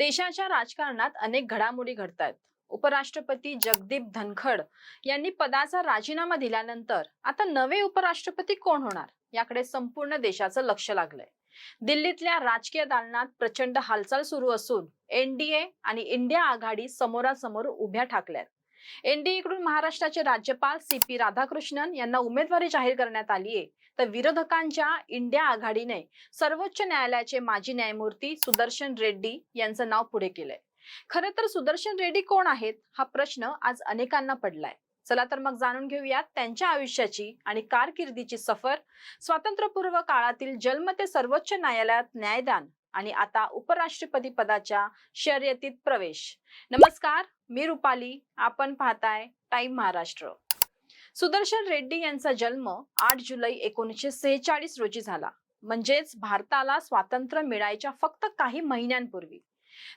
देशाच्या राजकारणात अनेक घडामोडी घडत आहेत उपराष्ट्रपती जगदीप धनखड यांनी पदाचा राजीनामा दिल्यानंतर आता नवे उपराष्ट्रपती कोण होणार? याकडे संपूर्ण देशाचं लक्ष लागलंय. दिल्लीतल्या राजकीय दालनात प्रचंड हालचाल सुरू असून एनडीए आणि इंडिया आघाडी समोरासमोर उभ्या ठाकल्यात. एनडीएकडून महाराष्ट्राचे राज्यपाल सी पी राधाकृष्णन यांना उमेदवारी जाहीर करण्यात आली आहे. तर विरोधकांच्या इंडिया आघाडीने सर्वोच्च न्यायालयाचे माजी न्यायमूर्ती सुदर्शन रेड्डी यांचं नाव पुढे केलंय. खरं तर सुदर्शन रेड्डी कोण आहेत? हा प्रश्न आज अनेकांना पडलाय. चला तर मग जाणून घेऊयात त्यांच्या आयुष्याची आणि कारकिर्दीची सफर. स्वातंत्र्यपूर्व काळातील जन्म ते सर्वोच्च न्यायालयात न्यायदान आणि आता उपराष्ट्रपती पदाच्या शर्यतीत प्रवेश. नमस्कार. मी रुपाली आपण पाहताय टाइम महाराष्ट्र. सुदर्शन रेड्डी यांचा जन्म आठ जुलै एकोणीसशे सेहेचाळीस रोजी झाला. म्हणजेच भारताला स्वातंत्र्य मिळायच्या फक्त काही महिन्यांपूर्वी.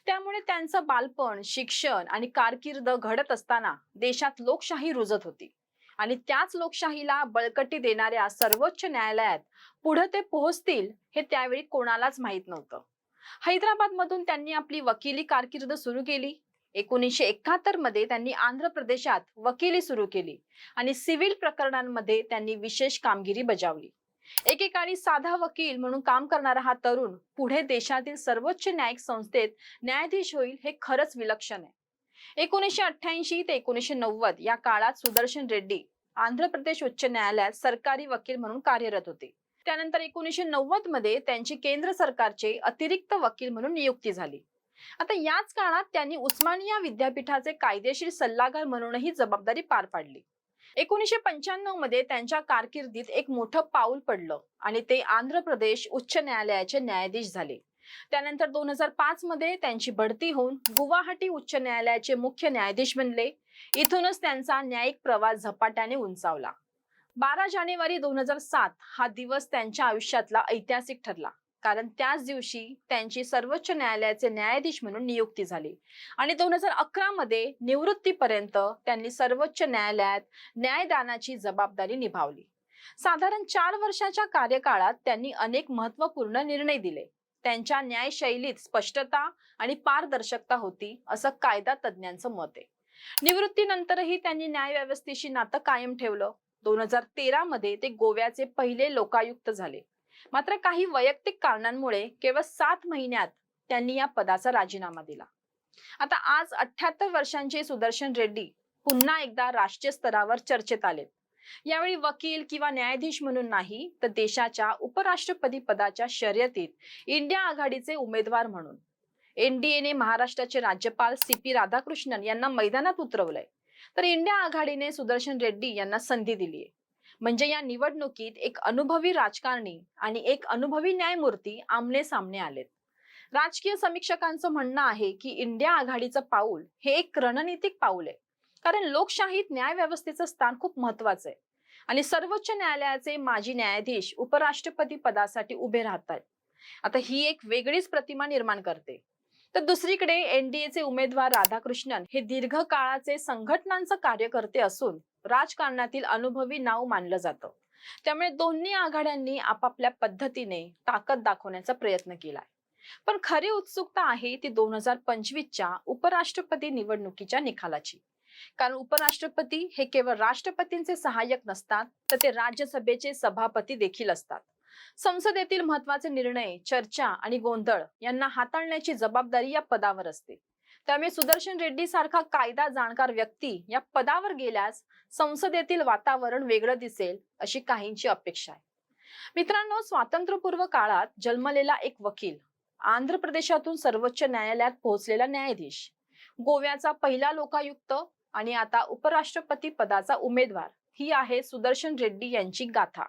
त्यामुळे त्यांचं बालपण शिक्षण आणि कारकीर्द घडत असताना देशात लोकशाही रुजत होती. आणि त्याच लोकशाहीला बळकटी देणाऱ्या सर्वोच्च न्यायालयात पुढे ते पोहोचतील हे त्यावेळी कोणालाच माहीत नव्हतं. हैदराबाद मधून त्यांनी आपली वकिली कारकीर्द सुरू केली. एकोणीसशे एकाहत्तरमध्ये त्यांनी आंध्र प्रदेशात वकिली सुरू केली आणि सिव्हिल प्रकरणांमध्ये त्यांनी विशेष कामगिरी बजावली. एकेकाळी साधा वकील म्हणून काम करणारा हा तरुण पुढे देशातील सर्वोच्च न्यायिक संस्थेत न्यायाधीश होईल हे खरंच विलक्षण आहे. एकोणीसशे अठ्ठ्याऐंशी ते एकोणीसशे नव्वद या काळात सुदर्शन रेड्डी आंध्र प्रदेश उच्च न्यायालयात सरकारी वकील म्हणून कार्यरत होते. त्यानंतर एकोणीसशे नव्वदमध्ये त्यांची केंद्र सरकारचे अतिरिक्त वकील म्हणून नियुक्ती झाली. आता याच काळात त्यांनी उस्मानिया विद्यापीठाचे कायदेशीर सल्लागार म्हणूनही जबाबदारी पार पाडली. एकोणीसशे पंच्याण्णवमध्ये त्यांच्या कारकिर्दीत एक मोठं पाऊल पडलं आणि ते आंध्र प्रदेश उच्च न्यायालयाचे न्यायाधीश झाले. त्यानंतर दोन हजार पाच मध्ये त्यांची बढती होऊन गुवाहाटी उच्च न्यायालयाचे मुख्य न्यायाधीश बनले. इथूनच त्यांचा न्यायिक प्रवास झपाट्याने उंचावला. बारा जानेवारी दोन हजार सात हा दिवस त्यांच्या आयुष्यातला ऐतिहासिक ठरला. कारण त्याच दिवशी त्यांची सर्वोच्च न्यायालयाचे न्यायाधीश म्हणून नियुक्ती झाली. आणि दोन हजार अकरा मध्ये निवृत्तीपर्यंत त्यांनी सर्वोच्च न्यायालयात न्यायदानाची जबाबदारी निभावली. साधारण चार वर्षाच्या कार्यकाळात त्यांनी अनेक महत्त्वपूर्ण निर्णय दिले. त्यांच्या न्यायशैलीत स्पष्टता आणि पारदर्शकता होती असं कायदा तज्ज्ञांचं मत आहे. निवृत्तीनंतरही त्यांनी न्यायव्यवस्थेशी नातं कायम ठेवलं. दोन हजार तेरा मध्ये ते गोव्याचे पहिले लोकायुक्त झाले. मात्र काही वैयक्तिक कारणांमुळे केवळ सात महिन्यात त्यांनी या पदाचा राजीनामा दिला. आता आज अठ्याहत्तर वर्षांचे सुदर्शन रेड्डी पुन्हा एकदा राष्ट्रीय स्तरावर चर्चेत आले यावेळी वकील किंवा न्यायाधीश म्हणून नाही तर देशाच्या उपराष्ट्रपती पदाच्या शर्यतीत इंडिया आघाडीचे उमेदवार म्हणून. एनडीएने महाराष्ट्राचे राज्यपाल सी पी राधाकृष्णन यांना मैदानात उतरवलंय. तर इंडिया आघाडीने सुदर्शन रेड्डी यांना संधी दिली आहे म्हणजे या निवडणुकीत एक अनुभवी राजकारणी आणि एक अनुभवी न्यायमूर्ती आमने सामने आलेत. राजकीय समीक्षकांचं म्हणणं आहे की इंडिया आघाडीचं पाऊल हे एक रणनीतिक पाऊल आहे. कारण लोकशाहीत न्यायव्यवस्थेचं स्थान खूप महत्वाचं आहे. आणि सर्वोच्च न्यायालयाचे माजी न्यायाधीश उपराष्ट्रपती पदासाठी उभे राहतात आता ही एक वेगळीच प्रतिमा निर्माण करते. तर दुसरीकडे एनडीएचे उमेदवार राधाकृष्णन हे दीर्घ काळाचे संघटनांचं कार्यकर्ते असून राजकारणातील अनुभवी नाव मानलं जातं. त्यामुळे दोन्ही आघाड्यांनी आपापल्या पद्धतीने ताकद दाखवण्याचा प्रयत्न केलाय. पण खरी उत्सुकता आहे ती दोन हजार पंचवीसच्या उपराष्ट्रपती निवडणुकीच्या निकालाची. कारण उपराष्ट्रपती हे केवळ राष्ट्रपतींचे सहाय्यक नसतात तर ते राज्यसभेचे सभापती देखील असतात. संसदेतील महत्त्वाचे निर्णय चर्चा आणि गोंधळ यांना हाताळण्याची जबाबदारी या पदावर असते. त्यामुळे सुदर्शन रेड्डी सारखा कायदा जाणकार व्यक्ती या पदावर गेल्यास संसदेतील वातावरण वेगळं दिसेल अशी काहींची अपेक्षा आहे. मित्रांनो स्वातंत्र्यपूर्व काळात जन्मलेला एक वकील आंध्र प्रदेशातून सर्वोच्च न्यायालयात पोहोचलेला न्यायाधीश गोव्याचा पहिला लोकायुक्त आणि आता उपराष्ट्रपती पदाचा उमेदवार ही आहे सुदर्शन रेड्डी यांची गाथा.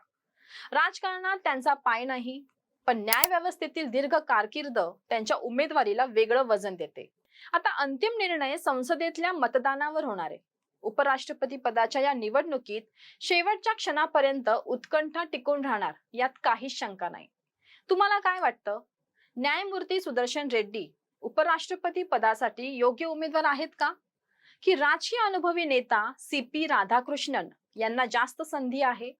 राजकारणात त्यांचा पाय नाही पण न्याय व्यवस्थेतील दीर्घ कारकीर्द त्यांच्या उमेदवारीला वेगळं वजन देते. आता अंतिम निर्णय संसदेतल्या मतदानावर होणार आहे. उपराष्ट्रपती पदाच्या या निवडणुकीत शेवटच्या क्षणापर्यंत उत्कंठा टिकून राहणार यात काहीच शंका नाही. तुम्हाला काय वाटतं? न्यायमूर्ती सुदर्शन रेड्डी उपराष्ट्रपती पदासाठी योग्य उमेदवार आहेत का? की राजकीय अनुभवी नेता सी पी राधाकृष्णन यांना जास्त संधी आहे?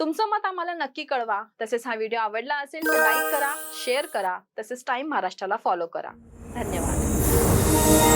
तुमचं मत आम्हाला नक्की कळवा. तसेच हा व्हिडिओ आवडला असेल तर लाईक करा शेअर करा. तसेच टाईम महाराष्ट्राला फॉलो करा. धन्यवाद.